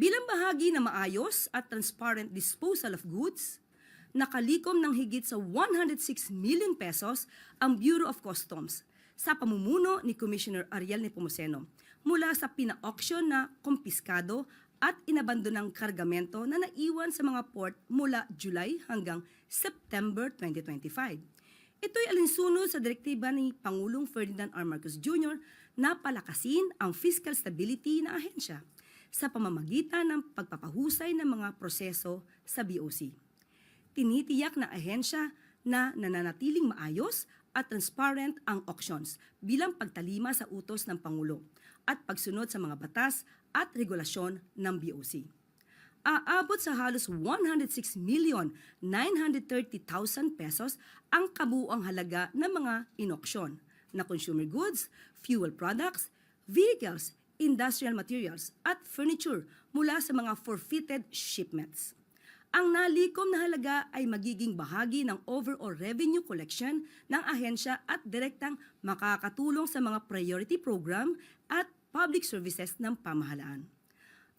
Bilang bahagi ng maayos at transparent disposal of goods, nakalikom ng higit sa 106 million pesos ang Bureau of Customs sa pamumuno ni Commissioner Ariel Nepomuceno mula sa pina-auction na kumpiskado at inabandonang kargamento na naiwan sa mga port mula July hanggang September 2025. Ito'y alinsunod sa direktiba ni Pangulong Ferdinand R. Marcos Jr. na palakasin ang fiscal stability na ahensya sa pamamagitan ng pagpapahusay ng mga proseso sa BOC. Tinitiyak na ahensya na nananatiling maayos at transparent ang auctions bilang pagtalima sa utos ng Pangulo at pagsunod sa mga batas at regulasyon ng BOC. Aabot sa halos 106 million 930,000 pesos ang kabuuang halaga ng mga inoksyon na consumer goods, fuel products, vehicles, industrial materials at furniture mula sa mga forfeited shipments. Ang nalikom na halaga ay magiging bahagi ng overall revenue collection ng ahensya at direktang makakatulong sa mga priority program at public services ng pamahalaan.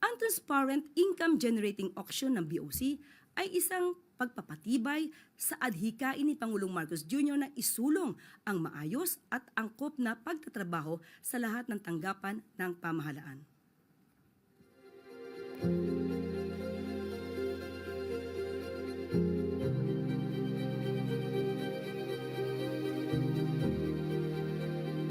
Ang transparent income generating auction ng BOC ay isang pagpapatibay sa adhikain ni Pangulong Marcos Jr. na isulong ang maayos at angkop na pagtatrabaho sa lahat ng tanggapan ng pamahalaan.